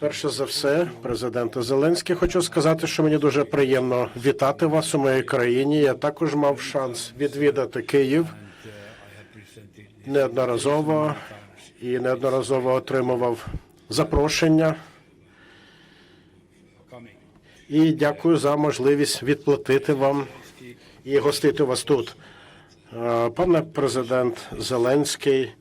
Перше за все, президенте Зеленський, хочу сказати, що мені дуже приємно вітати вас у моїй країні. Я також мав шанс відвідати Київ неодноразово і неодноразово отримував запрошення. І дякую за можливість відплатити вам і гостити вас тут. Е, Пане президент Зеленський,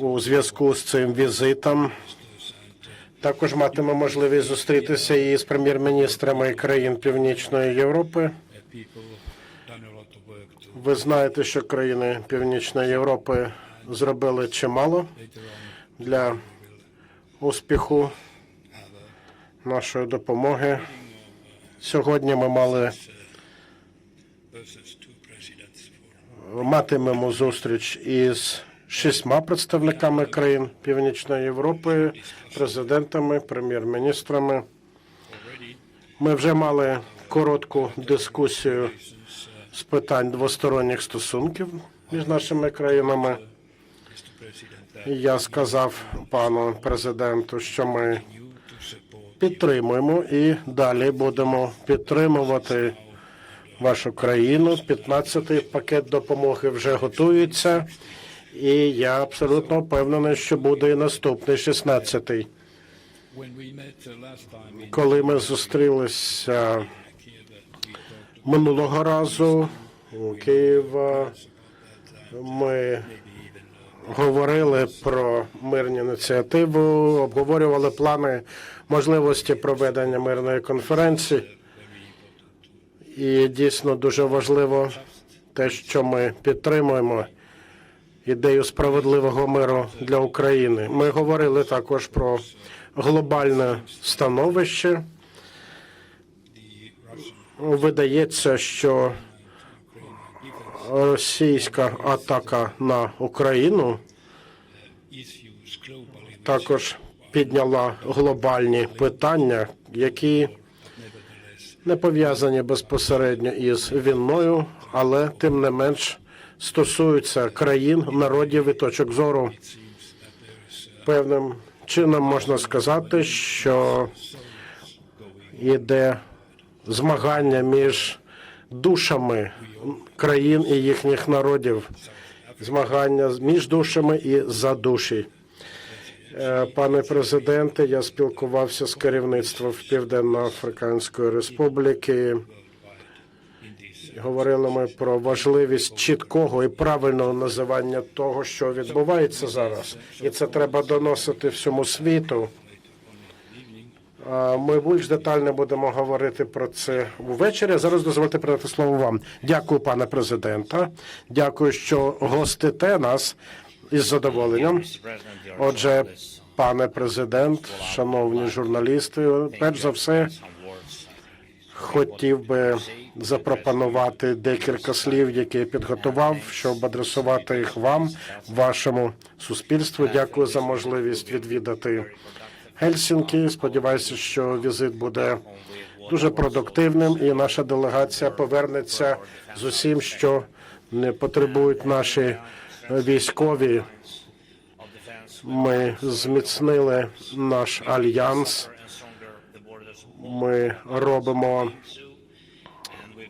у зв'язку з цим візитом. Також матиме можливість зустрітися і з прем'єр-міністрами країн Північної Європи. Ви знаєте, що країни Північної Європи зробили чимало для успіху нашої допомоги. Сьогодні ми мали матимемо зустріч із шістьма представниками країн Північної Європи, президентами, прем'єр-міністрами. Ми вже мали коротку дискусію з питань двосторонніх стосунків між нашими країнами. Я сказав пану президенту, що ми підтримуємо і далі будемо підтримувати вашу країну. 15-й пакет допомоги вже готується, і я абсолютно впевнений, що буде і наступний 16-й. Коли ми зустрілися минулого разу у Києва, ми говорили про мирні ініціативу, обговорювали плани можливості проведення мирної конференції. І дійсно дуже важливо те, що ми підтримуємо ідею справедливого миру для України. Ми говорили також про глобальне становище. Видається, що російська атака на Україну також підняла глобальні питання, які не пов'язані безпосередньо із війною, але тим не менш стосуються країн, народів і точок зору. Певним чином можна сказати, що йде змагання між душами країн і їхніх народів, змагання між душами і за душі. Е, Пане президенте, я спілкувався з керівництвом Південно-Африканської Республіки. Говорили ми про важливість чіткого і правильного називання того, що відбувається зараз, і це треба доносити всьому світу. Ми більш детально будемо говорити про це ввечері. Зараз дозвольте передати слово вам. Дякую, пане президента. Дякую, що гостите нас із задоволенням. Отже, пане президент, шановні журналісти, перш за все хотів би запропонувати декілька слів, які я підготував, щоб адресувати їх вам, вашому суспільству. Дякую за можливість відвідати Гельсінки. Сподіваюся, що візит буде дуже продуктивним, і наша делегація повернеться з усім, що не потребують наші військові. Ми зміцнили наш альянс. Ми робимо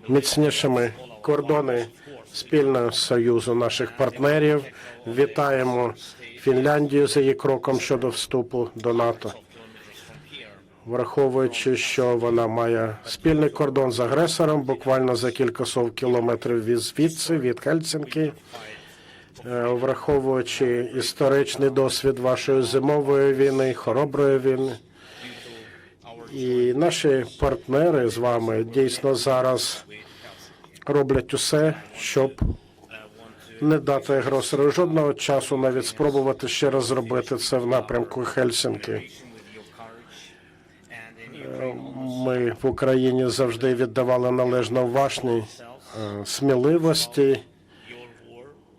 міцнішими кордони спільного союзу наших партнерів. Вітаємо Фінляндію за її кроком щодо вступу до НАТО, враховуючи, що вона має спільний кордон з агресором, буквально за кілька сот кілометрів від звідси, від Хельсинки. Е, враховуючи історичний досвід вашої зимової війни, хороброї війни. І наші партнери з вами дійсно зараз роблять усе, щоб не дати агресору жодного часу навіть спробувати ще раз зробити це в напрямку Хельсінки. Ми в Україні завжди віддавали належно вашній е, сміливості.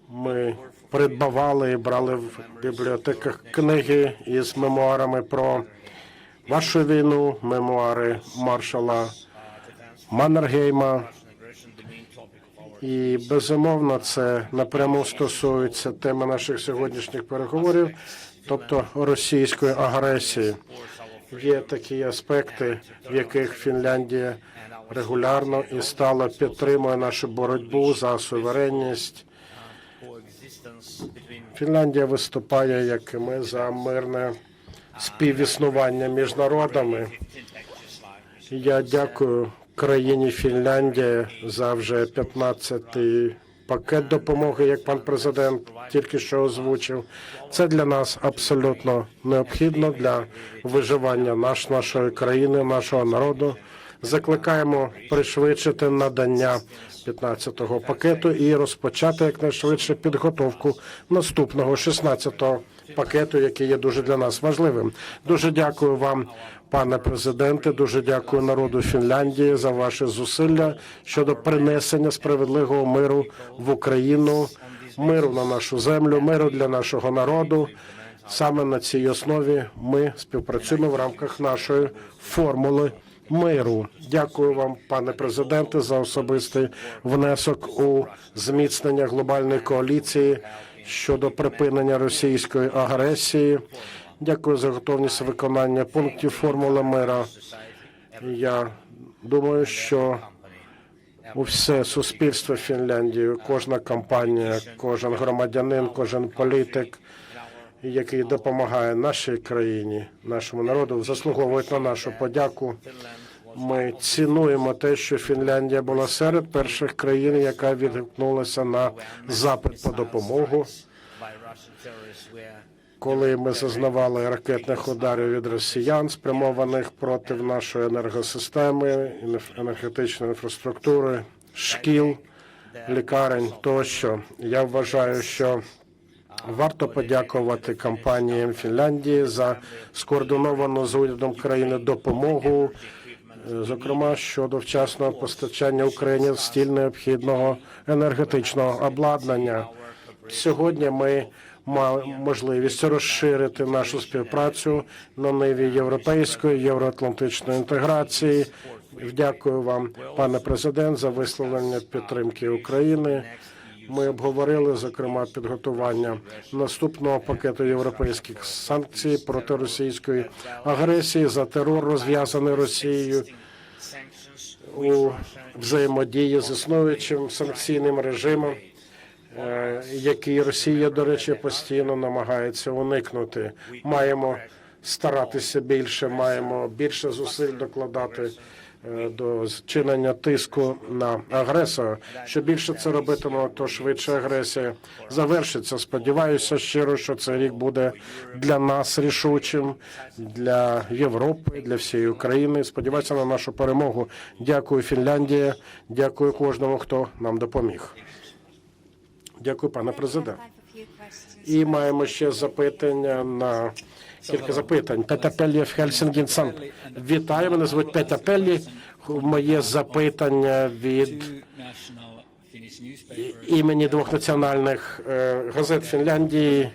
Ми придбавали і брали в бібліотеках книги із мемуарами про вашу війну, мемуари маршала Маннергейма. І безумовно, це напряму стосується теми наших сьогоднішніх переговорів. тобто російської агресії. Є такі аспекти, в яких Фінляндія регулярно і стало підтримує нашу боротьбу за суверенність. Фінляндія виступає, як і ми, за мирне співіснування між народами. Я дякую країні Фінляндія за вже 15-й пакет допомоги, як пан президент тільки що озвучив. Це для нас абсолютно необхідно для виживання наш, нашої країни, нашого народу. Закликаємо пришвидшити надання 15-го пакету і розпочати якнайшвидше підготовку наступного 16-го пакету, який є дуже для нас важливим. Дуже дякую вам, пане президенте. Дуже дякую народу Фінляндії за ваші зусилля щодо принесення справедливого миру в Україну, миру на нашу землю, миру для нашого народу. Саме на цій основі ми співпрацюємо в рамках нашої формули миру. Дякую вам, пане президенте, за особистий внесок у зміцнення глобальної коаліції щодо припинення російської агресії. Дякую за готовність виконання пунктів формули мира. Я думаю, що усе суспільство Фінляндії, кожна компанія, кожен громадянин, кожен політик, який допомагає нашій країні, нашому народу, заслуговують на нашу подяку. Ми цінуємо те, що Фінляндія була серед перших країн, яка відгукнулася на запит по допомогу. Коли ми зазнавали ракетних ударів від росіян, спрямованих проти нашої енергосистеми, енергетичної інфраструктури, шкіл, лікарень тощо, я вважаю, що Варто подякувати компаніям Фінляндії за скоординовану з урядом країни допомогу, зокрема щодо вчасного постачання Україні стіль необхідного енергетичного обладнання. Сьогодні ми маємо можливість розширити нашу співпрацю на ниві європейської євроатлантичної інтеграції. Дякую вам, пане президент, за висловлення підтримки України. Ми обговорили зокрема підготування наступного пакету європейських санкцій проти російської агресії за терор, розв'язаний Росією у взаємодії з існуючим санкційним режимом, який Росія, до речі, постійно намагається уникнути. Маємо старатися більше, маємо більше зусиль докладати е, до зчинення тиску на агресора. Що більше це робитиме, то швидше агресія завершиться. Сподіваюся щиро, що цей рік буде для нас рішучим, для Європи, для всієї України. Сподіваюся на нашу перемогу. Дякую, Фінляндія. Дякую кожному, хто нам допоміг. Дякую, пане президент. І маємо ще запитання на кілька запитань. Петя Пеллі в Хельсінгінсан. Вітаю, мене звуть Петя Пеллі. Моє запитання від імені двох національних е, газет Фінляндії.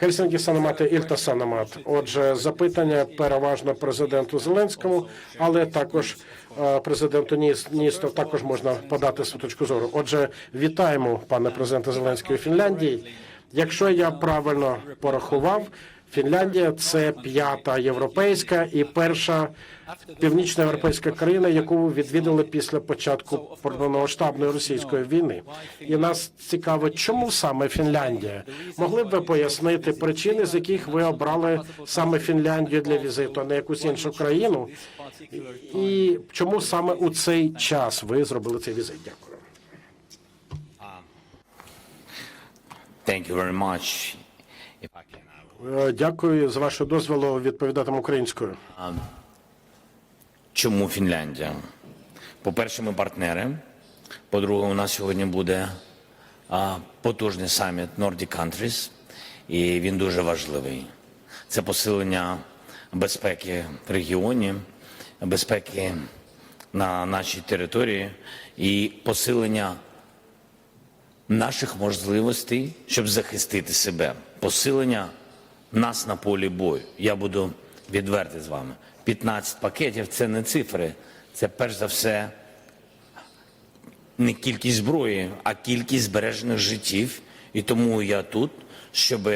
Хельсинкі Санамат Ільта Санамат. Отже, запитання переважно президенту Зеленському, але також е, президенту Ністо також можна подати свою точку зору. Отже, вітаємо пане президента Зеленської Фінляндії. Якщо я правильно порахував, Фінляндія це п'ята європейська і перша північноєвропейська країна, яку відвідали після початку повномасштабної російської війни. І нас цікавить, чому саме Фінляндія? Могли б ви пояснити причини, з яких ви обрали саме Фінляндію для візиту, а не якусь іншу країну? І чому саме у цей час ви зробили цей візит? Дякую. Thank you very much. Дякую за вашу дозволу відповідатиму українською. Чому Фінляндія? По-перше, ми партнери. По-друге, у нас сьогодні буде а, потужний саміт Nordic Countries, і він дуже важливий. Це посилення безпеки в регіоні, безпеки на нашій території і посилення наших можливостей, щоб захистити себе, посилення нас на полі бою. Я буду відвертий з вами. 15 пакетів це не цифри, це перш за все не кількість зброї, а кількість збережених життів. І тому я тут, щоб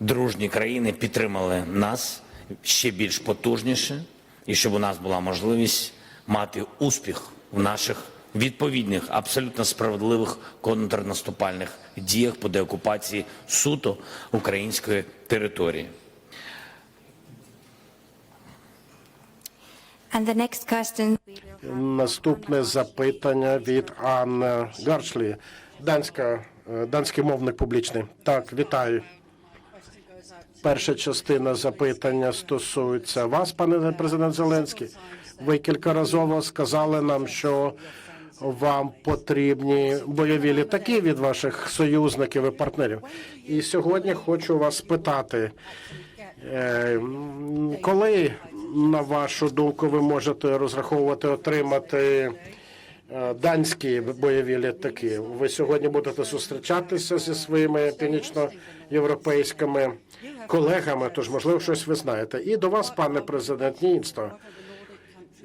дружні країни підтримали нас ще більш потужніше, і щоб у нас була можливість мати успіх в наших відповідних, абсолютно справедливих контрнаступальних діях по деокупації суто української території. And the next question Наступне запитання від Анни Гаршлі, данська, е, данський мовник публічний. Так, вітаю. Перша частина запитання стосується вас, пане президент Зеленський. Ви кількаразово сказали нам, що вам потрібні бойові літаки від ваших союзників і партнерів. І сьогодні хочу вас спитати, е, коли, на вашу думку, ви можете розраховувати отримати е, данські бойові літаки? Ви сьогодні будете зустрічатися зі своїми північноєвропейськими колегами, тож можливо щось ви знаєте. І до вас, пане президент Нінсто.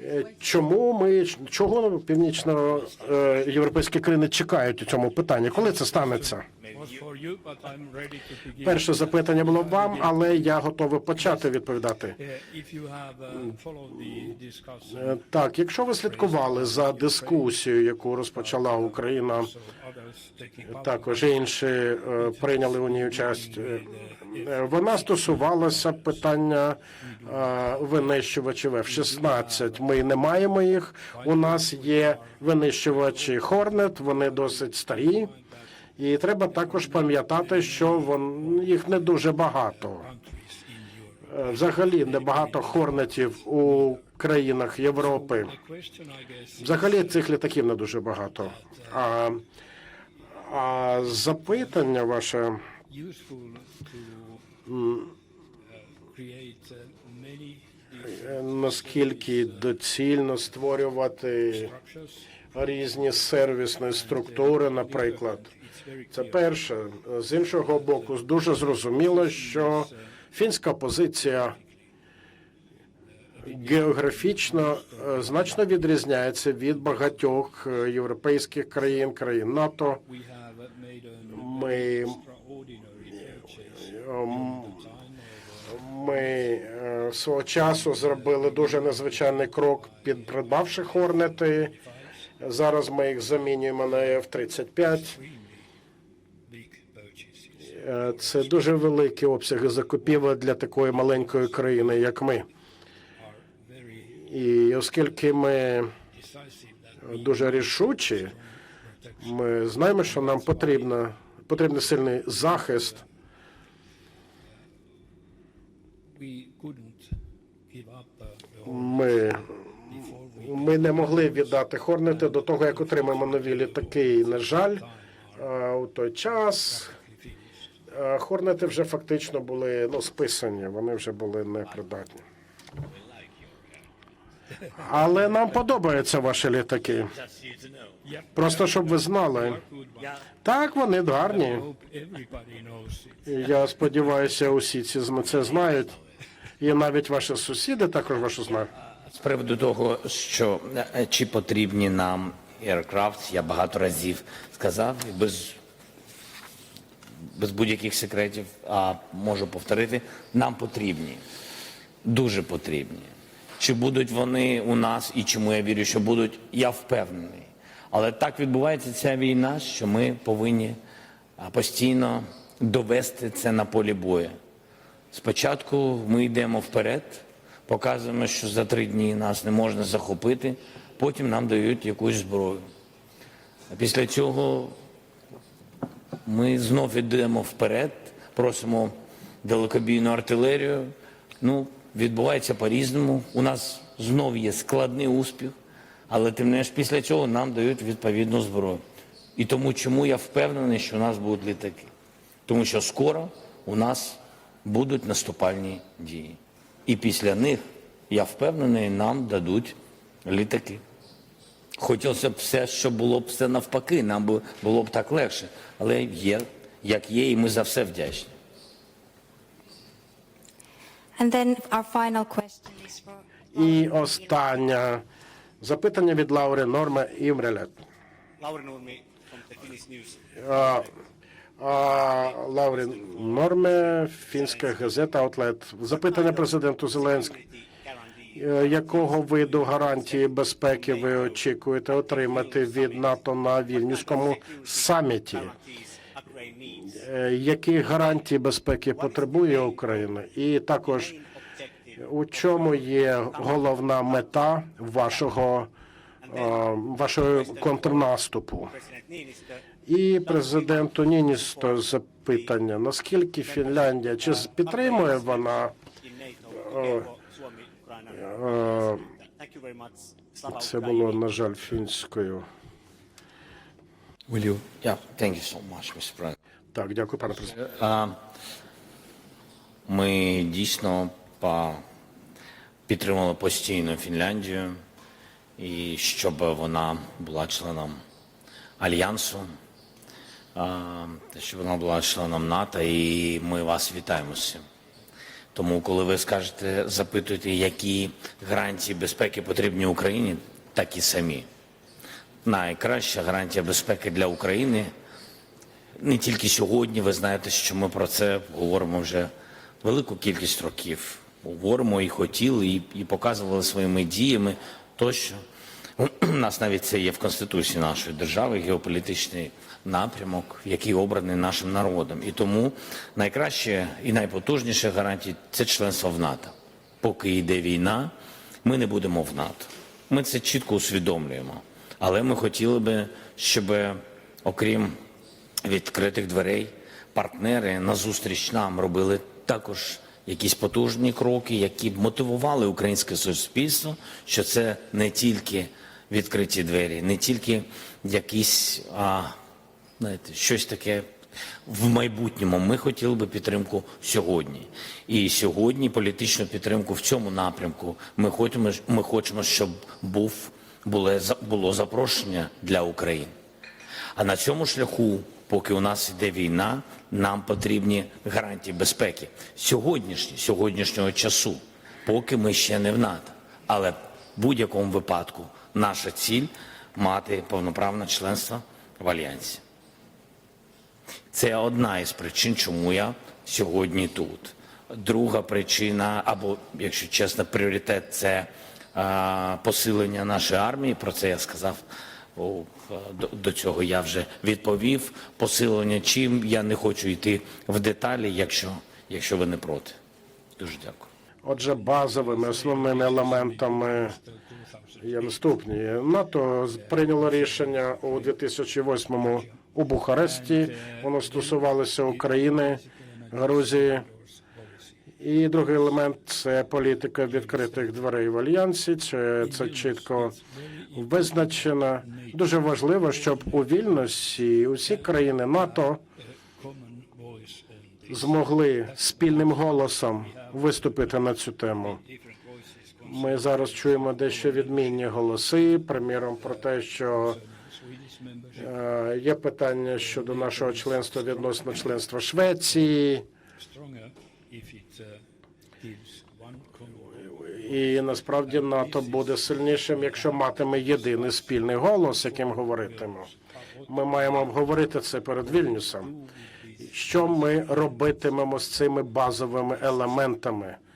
Е, Чому ми чого північноєвропейські країни чекають у цьому питанні? Коли це станеться? Перше запитання було вам, але я готовий почати відповідати. Е, Так, якщо ви слідкували за дискусією, яку розпочала Україна, part, також інші е, прийняли у ній участь. Е, Вона стосувалася питання е, винищувачів F-16. Ми не маємо їх. У нас є винищувачі Хорнет, вони досить старі. І треба також пам'ятати, що вон, їх не дуже багато. Е, Взагалі небагато хорнетів у країнах Європи. Взагалі цих літаків не дуже багато. А, а запитання ваше uh, uh, е, наскільки доцільно створювати різні сервісні структури, наприклад. Це перше. З іншого боку, дуже зрозуміло, що фінська позиція географічно е, значно відрізняється від багатьох е, європейських країн, країн НАТО. Uh, Ми Ми е, свого часу зробили дуже незвичайний крок, під придбавши хорнети. Зараз ми їх замінюємо на F-35. Big. Е, Це дуже великі обсяги закупівель для такої маленької країни, як ми. І оскільки ми дуже рішучі, ми знаємо, що нам потрібно, потрібен сильний захист. Ми Ми не могли віддати Хорнети до того, як отримаємо нові літаки. І, на жаль, е, у той час е, Хорнети вже фактично були ну, списані, вони вже були непридатні. Але нам подобаються ваші літаки. Просто щоб ви знали. Так, вони гарні. Я сподіваюся, усі ці це знають. І навіть ваші сусіди також вашу знають. З приводу того, що е, чи потрібні нам aircraft, я багато разів сказав, без, без будь-яких секретів, а можу повторити, нам потрібні, дуже потрібні. Чи будуть вони у нас і чому я вірю, що будуть, я впевнений. Але так відбувається ця війна, що ми повинні постійно довести це на полі бою. Спочатку ми йдемо вперед, показуємо, що за три дні нас не можна захопити, потім нам дають якусь зброю. А після цього ми знов йдемо вперед, просимо далекобійну артилерію. Ну, відбувається по-різному. У нас знов є складний успіх, але тим не менш після цього нам дають відповідну зброю. І тому чому я впевнений, що у нас будуть літаки? Тому що скоро у нас будуть наступальні дії. І після них, я впевнений, нам дадуть літаки. Хотілося б все, щоб було б все навпаки, нам було б так легше. Але є, як є, і ми за все вдячні. And then our final question is for І останнє запитання від Лаури Норма Імрелет. Lauri Nurmi from the News. А Норме, фінська газета Аутлет. Запитання президенту Зеленському. Е, Якого виду гарантії безпеки ви очікуєте отримати від НАТО на вільнюському саміті? Е, Які гарантії безпеки потребує Україна? І також у чому є головна мета вашого, е, вашого контрнаступу? І президенту Ніністо запитання: наскільки Фінляндія чи підтримує вона е, е, це було на жаль фінською? Will? Yeah, thank you so much, Mr. President. Так, дякую, пане президенте. А, Ми дійсно па- підтримали постійно Фінляндію, і щоб вона була членом альянсу, щоб вона була членом НАТО, і ми вас вітаємо з. Тому, коли ви скажете, запитуєте, які гарантії безпеки потрібні Україні, такі самі. Найкраща гарантія безпеки для України не тільки сьогодні. Ви знаєте, що ми про це говоримо вже велику кількість років. Говоримо і хотіли, і, і показували своїми діями тощо. У нас навіть це є в конституції нашої держави, геополітичний напрямок, який обраний нашим народом. І тому найкраще і найпотужніше гарантії це членство в НАТО. Поки йде війна, ми не будемо в НАТО. Ми це чітко усвідомлюємо. Але ми хотіли би, щоб окрім відкритих дверей партнери назустріч нам робили також якісь потужні кроки, які б мотивували українське суспільство, що це не тільки відкриті двері, не тільки якісь а, знаєте, щось таке в майбутньому. Ми хотіли би підтримку сьогодні. І сьогодні політичну підтримку в цьому напрямку ми хочемо, ми хочемо щоб був, було, було запрошення для України. А на цьому шляху, поки у нас йде війна, нам потрібні гарантії безпеки. Сьогоднішні, сьогоднішнього часу, поки ми ще не в НАТО. Але в будь-якому випадку наша ціль мати повноправне членство в Альянсі. Це одна із причин, чому я сьогодні тут. Друга причина, або, якщо чесно, пріоритет це посилення нашої армії. Про це я сказав. До, цього я вже відповів. Посилення чим я не хочу йти в деталі, якщо, якщо ви не проти. Дуже дякую. Отже, базовими основними елементами є наступні. НАТО прийняло рішення у 2008-му у Бухаресті. Воно стосувалося України, Грузії. І другий елемент це політика відкритих дверей в альянсі. Це, це чітко визначено. Дуже важливо, щоб у вільності усі країни НАТО змогли спільним голосом виступити на цю тему. Ми зараз чуємо дещо відмінні голоси, приміром про те, що є питання щодо нашого членства відносно членства Швеції, і насправді НАТО буде сильнішим, якщо матиме єдиний спільний голос, яким говоритиме. Ми маємо обговорити це перед Вільнюсом. Що ми робитимемо з цими базовими елементами